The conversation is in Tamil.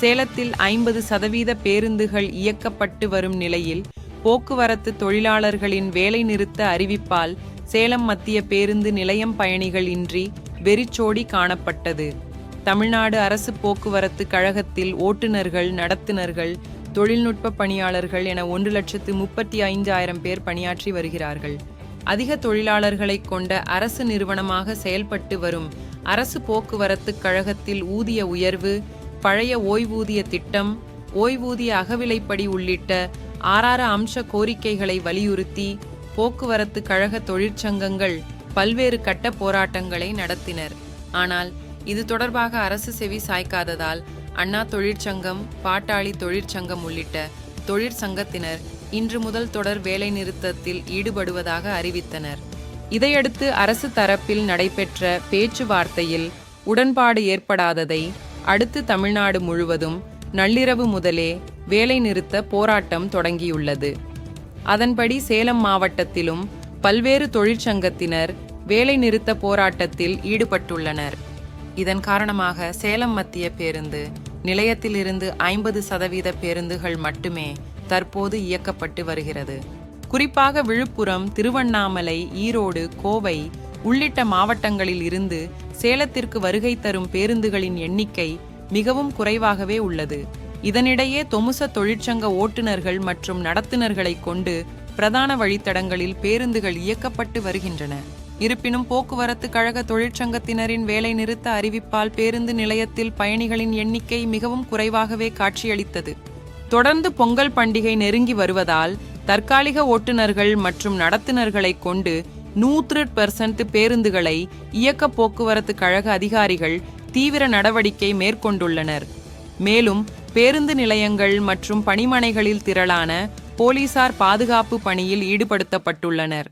சேலத்தில் ஐம்பது சதவீத பேருந்துகள் இயக்கப்பட்டு வரும் நிலையில் போக்குவரத்து தொழிலாளர்களின் வேலை நிறுத்த அறிவிப்பால் சேலம் மத்திய பேருந்து நிலையம் பயணிகள் இன்றி வெறிச்சோடி காணப்பட்டது. தமிழ்நாடு அரசு போக்குவரத்து கழகத்தில் ஓட்டுநர்கள் நடத்துனர்கள் தொழில்நுட்ப பணியாளர்கள் என ஒன்று லட்சத்து முப்பத்தி ஐந்து ஆயிரம் பேர் பணியாற்றி வருகிறார்கள். அதிக தொழிலாளர்களைக் கொண்ட அரசு நிறுவனமாக செயல்பட்டு வரும் அரசு போக்குவரத்து கழகத்தில் ஊதிய உயர்வு பழைய ஓய்வூதிய திட்டம் ஓய்வூதிய அகவிலைப்படி உள்ளிட்ட ஆறாறு அம்ச கோரிக்கைகளை வலியுறுத்தி போக்குவரத்து கழக தொழிற்சங்கங்கள் பல்வேறு கட்ட போராட்டங்களை நடத்தினர். ஆனால் இது தொடர்பாக அரசு செவி சாய்க்காததால் அண்ணா தொழிற்சங்கம் பாட்டாளி தொழிற்சங்கம் உள்ளிட்ட தொழிற்சங்கத்தினர் இன்று முதல் தொடர் வேலைநிறுத்தத்தில் ஈடுபடுவதாக அறிவித்தனர். இதையடுத்து அரசு தரப்பில் நடைபெற்ற பேச்சுவார்த்தையில் உடன்பாடு ஏற்படாததை அடுத்து தமிழ்நாடு முழுவதும் நள்ளிரவு முதலே வேலைநிறுத்த போராட்டம் தொடங்கியுள்ளது. அதன்படி சேலம் மாவட்டத்திலும் பல்வேறு தொழிற்சங்கத்தினர் வேலைநிறுத்த போராட்டத்தில் ஈடுபட்டுள்ளனர். இதன் காரணமாக சேலம் மத்திய பேருந்து நிலையத்திலிருந்து ஐம்பது சதவீத பேருந்துகள் மட்டுமே தற்போது இயக்கப்பட்டு வருகிறது. குறிப்பாக விழுப்புரம் திருவண்ணாமலை ஈரோடு கோவை உள்ளிட்ட மாவட்டங்களில் இருந்து சேலத்திற்கு வருகை தரும் பேருந்துகளின் எண்ணிக்கை மிகவும் குறைவாகவே உள்ளது. இதனிடையே தொமுச தொழிற்சங்க ஓட்டுநர்கள் மற்றும் நடத்துனர்களை கொண்டு பிரதான வழித்தடங்களில் பேருந்துகள் இயக்கப்பட்டு வருகின்றன. இருப்பினும் போக்குவரத்து கழக தொழிற்சங்கத்தினரின் வேலை நிறுத்த அறிவிப்பால் பேருந்து நிலையத்தில் பயணிகளின் எண்ணிக்கை மிகவும் குறைவாகவே காட்சியளித்தது. தொடர்ந்து பொங்கல் பண்டிகை நெருங்கி வருவதால் தற்காலிக ஓட்டுநர்கள் மற்றும் நடத்துனர்களை கொண்டு நூற்று பெர்சன்ட் பேருந்துகளை இயக்க போக்குவரத்து கழக அதிகாரிகள் தீவிர நடவடிக்கை மேற்கொண்டுள்ளனர். மேலும் பேருந்து நிலையங்கள் மற்றும் பணிமனைகளில் திரளான போலீசார் பாதுகாப்பு பணியில் ஈடுபடுத்தப்பட்டுள்ளனர்.